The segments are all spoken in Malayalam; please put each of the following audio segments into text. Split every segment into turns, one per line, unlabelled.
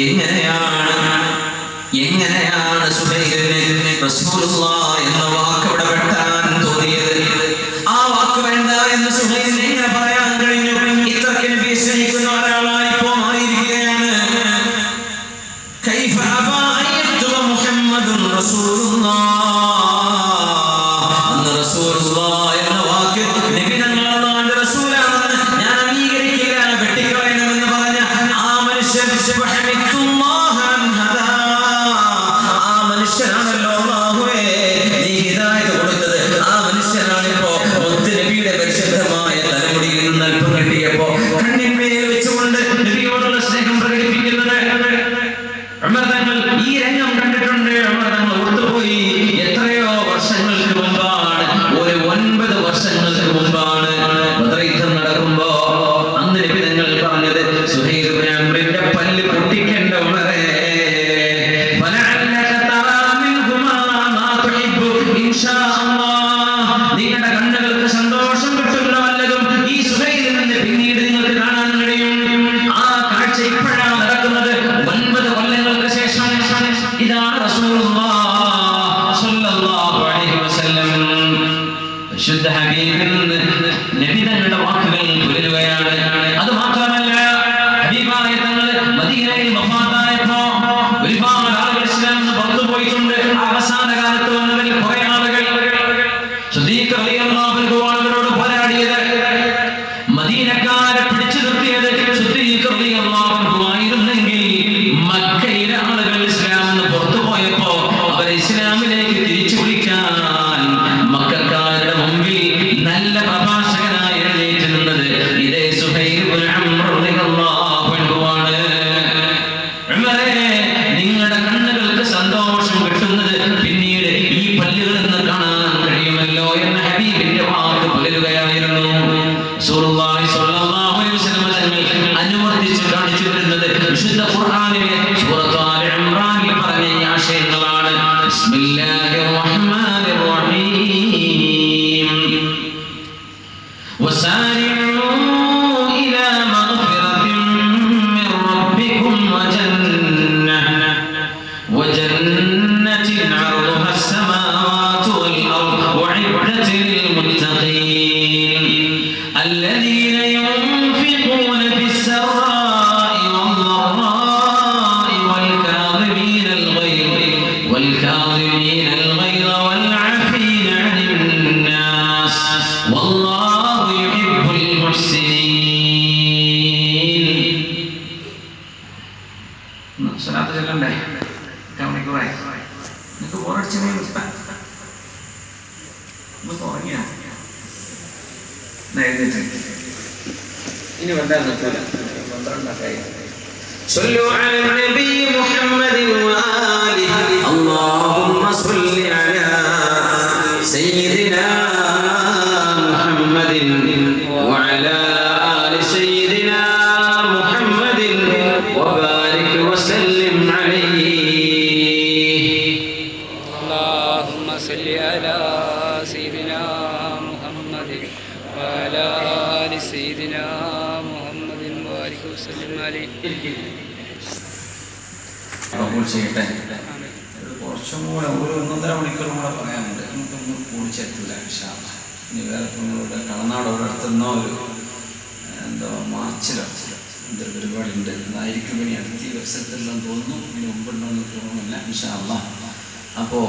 എങ്ങനെയാണ്? എങ്ങനെയാണ് സുബൈറിനെ റസൂലുള്ളാഹി എന്ന വാ പരിശുദ്ധ ഹബീബിൽ നിന്ന് നബി തങ്ങളുടെ വാക്കുകൾ തുടരുകയാണ് അത് മാത്രമല്ല ഹബീബായ തങ്ങൾ മദീനയിൽ വഫാത്തായപ്പോ ഒരുപാട് ആളുകൾ ഇസ്ലാം നിന്ന് പോയിട്ടുണ്ട്. അവസാന കാലത്ത് വന്നവരിൽ കുറെ ആളുകൾ സുദീഖ് അൻഹു ആളുകളോട് പോരാടിയത് മദീനക്കാരെ പിടിച്ചു Rosario. หัวใช่ไหมแบบเมื่อก่อนเนี่ยในเรื่องอินี่มันได้นะเพื่อนมันได้นะใคร صلوا على النبي محمد وآله اللهم صل على കുറച്ചും കൂടെ ഒരു ഒന്നൊന്നര മണിക്കൂറും കൂടെ പറയാനുണ്ട്. നമുക്കൊന്നും കൂടിച്ചെത്തില്ല ഇൻഷാല്ല ഇനി വേറെ നിങ്ങളുടെ കളനാട് ഒരിടത്തുനിന്നോ ഒരു എന്തോ മാർച്ചിലോ എന്തൊരു പരിപാടി ഉണ്ട് അതായിരിക്കും ഇനി അടുത്ത ഈ വർഷത്തിലെല്ലാം തോന്നുന്നു. ഇനി മുമ്പുണ്ടോ എന്ന് തോന്നുന്നില്ല ഇൻഷാല്ല അപ്പോൾ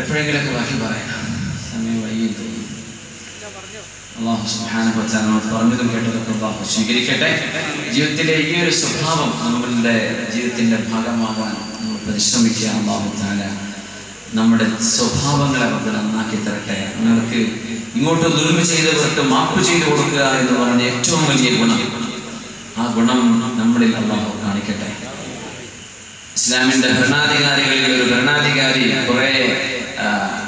എപ്പോഴെങ്കിലൊക്കെ ബാക്കി പറയാം. സമയം വൈകി തോന്നുന്നു. അള്ളാഹു നമ്മൾ പറഞ്ഞതും കേട്ടതൊക്കെ അള്ളാഹു സ്വീകരിക്കട്ടെ. ജീവിതത്തിലെ ഈ ഒരു സ്വഭാവം നമ്മളുടെ ജീവിതത്തിന്റെ ഭാഗമാകാൻ നമ്മൾ പരിശ്രമിക്കുക അള്ളാഹു തആല നമ്മുടെ സ്വഭാവങ്ങളെ നമുക്ക് നന്നാക്കി തരട്ടെ. നിങ്ങൾക്ക് ഇങ്ങോട്ട് ദുൽമ ചെയ്തവർക്ക് മാപ്പ് ചെയ്തു കൊടുക്കുക എന്ന് പറഞ്ഞ ഏറ്റവും വലിയ ഗുണം. ആ ഗുണം നമ്മളിൽ അള്ളാഹു കാണിക്കട്ടെ. ഇസ്ലാമിന്റെ ഭരണാധികാരികളിൽ ഒരു ഭരണാധികാരി കുറെ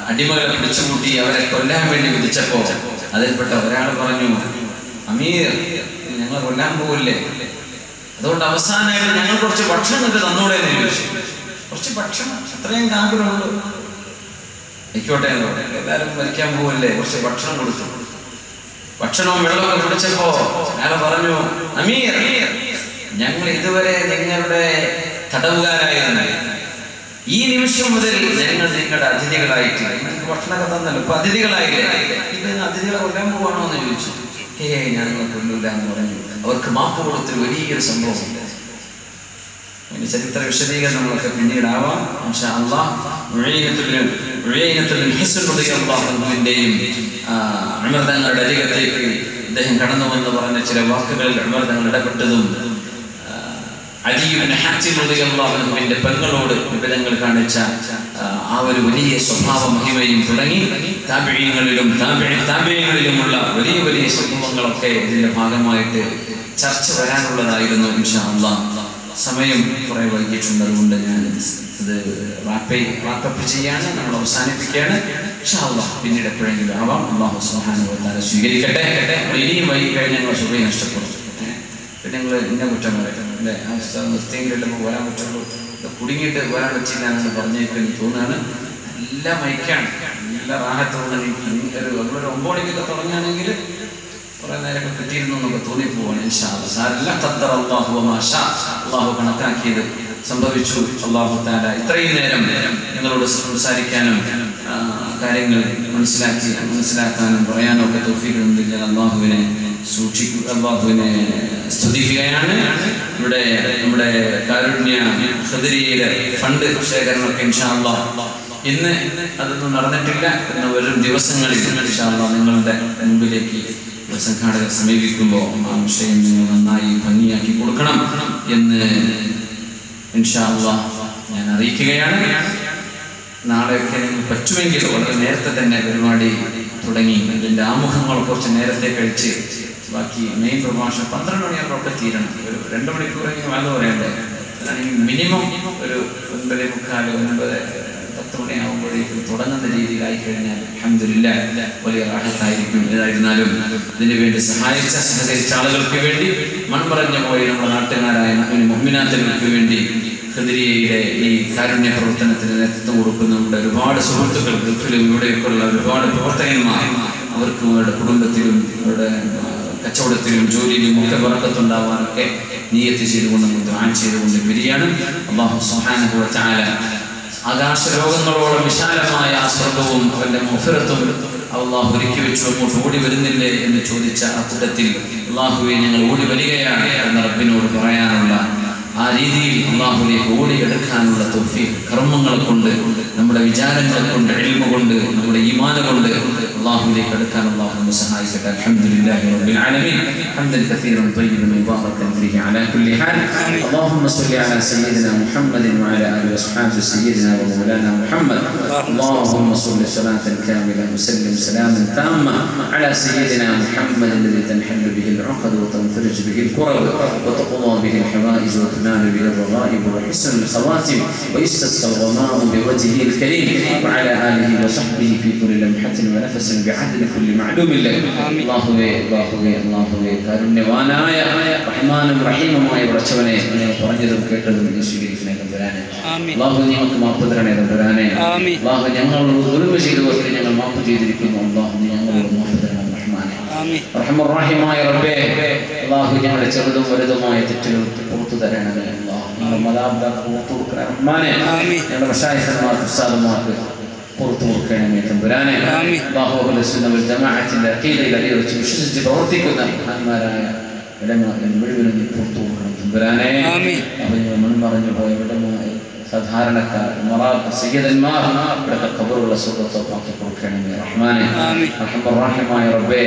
അടിമകളെ പിടിച്ചുമുട്ടി അവരെ കൊല്ലാൻ വേണ്ടി വിധിച്ചപ്പോ അതിൽപ്പെട്ട ഒരാൾ പറഞ്ഞു അമീർ ഞങ്ങൾ കൊല്ലാൻ പോകില്ലേ അതുകൊണ്ട് അവസാനമായിട്ട് ഞങ്ങൾ കുറച്ച് ഭക്ഷണം നിങ്ങൾക്ക് തന്നൂടെ എന്ന് ചോദിച്ചു. കുറച്ച് ഭക്ഷണം അത്രയും കാമ്പിനുള്ളൂ ആയിക്കോട്ടെ എന്ന് എല്ലാവരും മരിക്കാൻ പോകല്ലേ കുറച്ച് ഭക്ഷണം കൊടുത്തു. ഭക്ഷണവും വെള്ളമൊക്കെ കുടിച്ചപ്പോ അയാൾ പറഞ്ഞു അമീർ ഞങ്ങൾ ഇതുവരെ നിങ്ങളുടെ തടവുകാരായിരുന്നു ഈ നിമിഷം മുതൽ ജനങ്ങൾ നിങ്ങളുടെ അതിഥികളായിട്ട് നിങ്ങൾക്ക് ഭക്ഷണമൊക്കെ തന്നല്ലോ. ഇപ്പൊ അതിഥികളായില്ലേ? ഇത് അതിഥികളെ കൊല്ലാൻ പോവാണോ എന്ന് ചോദിച്ചു. ഏ ഞാൻ കൊല്ലൂല എന്ന് പറഞ്ഞു. അവർക്ക് മാപ്പ് കൊടുത്തൊരു വലിയൊരു സംഭവമുണ്ട്. അതിന്റെ ചരിത്ര വിശദീകരണങ്ങളൊക്കെ പിന്നീടാവാം. ഇൻഷാ അല്ലാഹ് അമൃതങ്ങളുടെ അരികത്തേക്ക് അദ്ദേഹം കടന്നു വന്ന് പറഞ്ഞ ചില വാക്കുകളിൽ അമൃതങ്ങൾ തങ്ങൾ ഇടപെട്ടതും അൻഹുവിന്റെ പെങ്ങളോട് വിവരങ്ങൾ കാണിച്ച ആ, ഒരു വലിയ സ്വഭാവ മഹിമയും തുടങ്ങി. താപിഴയങ്ങളിലും താപിഴയങ്ങളിലുമുള്ള വലിയ വലിയ സംഭവങ്ങളൊക്കെ ഇതിന്റെ ഭാഗമായിട്ട് ചർച്ച വരാനുള്ളതായിരുന്നു ഇൻഷാ അല്ലാഹ് സമയം കുറെ വൈകിട്ടുണ്ട് അതുകൊണ്ട് ഞാൻ ഇത് റാപ്പേ ചെയ്യാണ്. നമ്മൾ അവസാനിപ്പിക്കുകയാണ്. പിന്നീട് എപ്പോഴെങ്കിലും ആവാം. അള്ളാഹു തആല സ്വീകരിക്കട്ടെ. ഇനിയും വൈകി കഴിഞ്ഞാൽ ഞങ്ങൾ സുഖം നഷ്ടപ്പെടും. പിന്നെ നിങ്ങൾ എന്നെ കുറ്റം പറയും അല്ലേ ആ സ്ഥലം നിർത്തിയെങ്കിലല്ലേ വരാൻ പറ്റുള്ളൂ. കുടുങ്ങിയിട്ട് വരാൻ പറ്റില്ല എന്ന് പറഞ്ഞേക്കും എനിക്ക് തോന്നുകയാണ്. നല്ല മൈക്കാണ്. നല്ല റാഹത്തോടെ ഒരു നമ്മളൊരു ഒമ്പത് മണിക്കൊക്കെ തുടങ്ങുകയാണെങ്കിൽ കുറേ നേരമൊക്കെ കിട്ടിയിരുന്നു എന്നൊക്കെ തോന്നിപ്പോവാണ്. വമാ ഷാ. അല്ലാഹു കണക്കാക്കിയത് സംഭവിച്ചു. അള്ളാഹു താല ഇത്രയും നേരം നിങ്ങളോട് സംസാരിക്കാനും കാര്യങ്ങൾ മനസ്സിലാക്കി മനസ്സിലാക്കാനും പറയാനും ഒക്കെ തോഫിക്കുന്നുണ്ടെങ്കിൽ അള്ളാഹുവിനെ സൂക്ഷിക്കുക അള്ളാഹുവിനെ സ്തുതിക്കുകയാണ്. ഇവിടെ നമ്മുടെ കാരുണ്യ ഖദരിയയിലെ ഫണ്ട് ശേഖരണമൊക്കെ ഇൻഷാ അല്ലാഹ് ഇന്ന് അതൊന്നും നടന്നിട്ടില്ല. എന്ന വരും ദിവസങ്ങളിൽ ഇൻഷാ അല്ലാഹ് നിങ്ങളുടെ മുമ്പിലേക്ക് സംഘാടകർ സമീപിക്കുമ്പോൾ ആ വിഷയം നിങ്ങൾ നന്നായി ഭംഗിയാക്കി കൊടുക്കണം എന്ന് ഇൻഷാള്ള ഞാൻ അറിയിക്കുകയാണ്. നാളെയൊക്കെ നിങ്ങൾ പറ്റുമെങ്കിൽ വളരെ നേരത്തെ തന്നെ പരിപാടി തുടങ്ങി. അതിന്റെ ആമുഖങ്ങൾ കുറച്ച് നേരത്തെ കഴിച്ച് ബാക്കി മെയിൻ പ്രഭാഷണം പന്ത്രണ്ട് മണിയാകുമ്പോഴൊക്കെ തീരണം. ഒരു രണ്ട് മണിക്കൂറെങ്കിലും അത് പറയണ്ടേ അതാണെങ്കിൽ മിനിമം ഒരു ഒൻപത് മുക്കാൽ ഒൻപത് പത്ത് മണിയാകുമ്പോഴേക്കും തുടങ്ങുന്ന രീതിയിലായി കഴിഞ്ഞാൽ അഹമ്മദില്ല വലിയ റാഹത്തായിരിക്കും. ഏതായിരുന്നാലും ഇതിനു വേണ്ടി സഹായിച്ച സഹകരിച്ച ആളുകൾക്ക് വേണ്ടി മൺപറഞ്ഞ പോയി നമ്മുടെ നാട്ടുകാരായ മുഹ്മിനാത്തുകൾക്ക് വേണ്ടി ഖദരിയയിലെ ഈ കാരുണ്യ പ്രവർത്തനത്തിന് നേതൃത്വം കൊടുക്കുന്നുണ്ട് ഒരുപാട് സുഹൃത്തുക്കൾ ഗൾഫിലും ഇവിടെയൊക്കെയുള്ള ഒരുപാട് പ്രവർത്തകന്മാർ അവർക്ക് അവരുടെ കുടുംബത്തിലും അവരുടെ കച്ചവടത്തിലും ജോലിയിലും ഒക്കെ വറക്കത്തുണ്ടാവാനൊക്കെ നീയത്ത് ചെയ്തുകൊണ്ട് നമ്മൾ ദ്വാൻ ചെയ്തുകൊണ്ട് വരികയാണ്. അള്ളാഹു സുബ്ഹാനഹു വ തആല ആകാശലോകങ്ങളോളം വിശാലമായ ആ സ്വർഗവും അവന്റെ മുഫിറത്തും അള്ളാഹു ഒരുക്കി വെച്ചു അങ്ങോട്ട് ഓടി വരുന്നില്ലേ എന്ന് ചോദിച്ച ആ കൂട്ടത്തിൽ അള്ളാഹുവെ ഞങ്ങൾ ഓടി വരികയാണ് എന്ന റബ്ബിനോട് പറയാനുള്ള ആ രീതിയിൽ അള്ളാഹുവിനെ ഓടിയെടുക്കാനുള്ള തൊഫി കർമ്മങ്ങൾ കൊണ്ട് നമ്മുടെ വിചാരങ്ങൾ കൊണ്ട് എൽമ കൊണ്ട് നമ്മുടെ ഈമാന കൊണ്ട് അള്ളാഹുലേക്ക് അടുക്കാൻ അള്ളാഹു നമ്മെ സഹായിക്കട്ടെ അൽഹംദുലില്ലാഹി റബ്ബിൽ ആലമീൻ ഹംദൻ കസീറൻ طيبا مباركا فيه على كل حال اللهم صل على سيدنا محمد وعلى اله واصحابه سيدنا ومولانا محمد اللهم صل صلاه كامله وسلم سلاما تاما على سيدنا محمد الذي تنحل به العقد وتنفرج به الكرب وتقضى به الحوائج وتنال به الرغائب وحسن الخواتم ويستسقى الغمام بوجهه الكريم وعلى اله وصحبه في كل لمحه ونفس بعدل كل معلوم له അള്ളാഹുവേ അള്ളാഹുവേ അള്ളാഹുവേ കാരുണ്യവാനായ റഹ്മാനും റഹീമുമായ ഉറച്ചവനെ നിങ്ങൾ പറഞ്ഞതും കേട്ടതും നീ സ്വീകരിക്കണേ തമ്പുരാനെ
ആമീൻ.
അള്ളാഹു ഞങ്ങൾക്ക് മാപ്പ് തരണേ തമ്പുരാനെ
ആമീൻ.
അള്ളാഹു ഞങ്ങളോട് ദുൽമ ചെയ്തവർക്ക് ഞങ്ങൾ മാപ്പ് ചെയ്തിരിക്കുന്നു അള്ളാഹു നീ ഞങ്ങളോട് മാപ്പ് തരണം റഹ്മാനെ
ആമീൻ
റഹ്മുറഹിമായ റബ്ബേ അള്ളാഹു ഞങ്ങളുടെ ചെറുതും വലുതുമായ തെറ്റുകൾ പുറത്തു തരണമേ അള്ളാഹു ഞങ്ങളുടെ മാതാപിതാക്കൾ പുറത്തു കൊടുക്കണേ. ഞങ്ങളുടെ പുറത്തു കൊടുക്കണമേ തമ്പുരാനെ ജമാഅത്തിന്റെ വിശ്വസിച്ച് പ്രവർത്തിക്കുന്ന മഹാന്മാരായ മുഴുവനും പുറത്തു കൊടുക്കണം തമ്പുരാനെ മുൻപറഞ്ഞു പോയ ഇടമായി സാധാരണക്കാർ മറാത്ത് സയ്യിദന്മാർ ഇവിടുത്തെ കബറുള്ള സുഖത്തൊപ്പാക്കി കൊടുക്കണമേ റഹ്മാനെ
ആമീൻ.
റഹ്മായ റബ്ബേ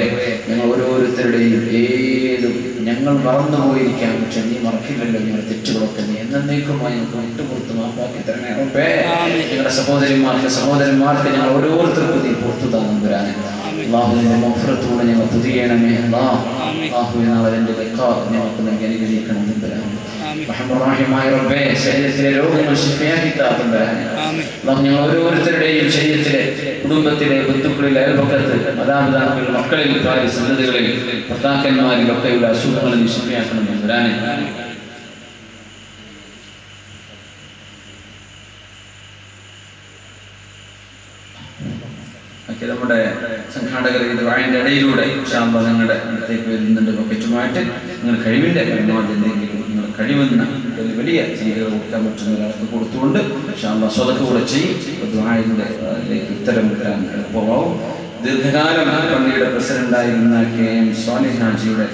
ഞങ്ങൾ ഓരോരുത്തരുടെയും ഏതും ഞങ്ങൾ മറന്നുപോയിരിക്കാം. പക്ഷെ നീ മറക്കില്ലല്ലോ നിങ്ങൾ തെറ്റുകളൊക്കെ നീ എന്നേക്കുമായി ഞങ്ങൾക്ക് വിട്ടുപുറത്ത് മാപ്പാക്കി തരണേ നിങ്ങളുടെ സഹോദരിമാർക്ക് സഹോദരന്മാർക്ക് ഞങ്ങൾ ഓരോരുത്തർക്കും നീ പുറത്തു താങ്ങും വരാനേ അള്ളാഹുവിന്റെ മഫ്രത്തൂടെ ഞങ്ങൾ പുതിയണമേ അള്ളാഹ്
ആമീൻ.
അള്ളാഹു നാളെ എന്റെ ഞങ്ങൾക്ക് നൽകി അനുഗ്രഹിക്കണം തരാം റബ്ബേ ശരീരത്തിലെ രോഗങ്ങൾ ശിഫയാക്കി താത്തും അള്ളാഹു ഞങ്ങൾ ഓരോരുത്തരുടെയും ശരീരത്തിലെ കുടുംബത്തിലെ ബന്ധുക്കളിൽ അയൽപക്കത്ത് മാതാപിതാക്കളിൽ മക്കളിൽ ഭാര്യ സന്നദ്ധകളിൽ ഭർത്താക്കന്മാരിൽ ഒക്കെയുള്ള അസുഖങ്ങൾ നിശ്ചയാക്കണം വരാനെ. ഒക്കെ നമ്മുടെ സംഘാടകർ ഇത് വായന്റെ ഇടയിലൂടെ ശാമ്പ നിങ്ങളുടെ അടുത്തേക്ക് വരുന്നുണ്ട്. ബക്കറ്റുമായിട്ട് നിങ്ങൾ കഴിവിന്റെ പരമാവധി എന്തെങ്കിലും കഴിവുന്ന. ഒരു വലിയ സംഖ്യകൾ കൊടുക്കാൻ പറ്റുന്ന ഒരാൾക്ക് കൊടുത്തുകൊണ്ട് ശാമ്പ സ്വതക്ക് കൂടെ ചെയ്യും. ദ്വാഴിന്റെ അതിലേക്ക് ഉത്തരം കിട്ടാൻ എളുപ്പമാവും. ദീർഘകാലം പള്ളിയുടെ പ്രസിഡന്റായിരുന്ന കെ എം സ്വാലിഹാജിയുടെ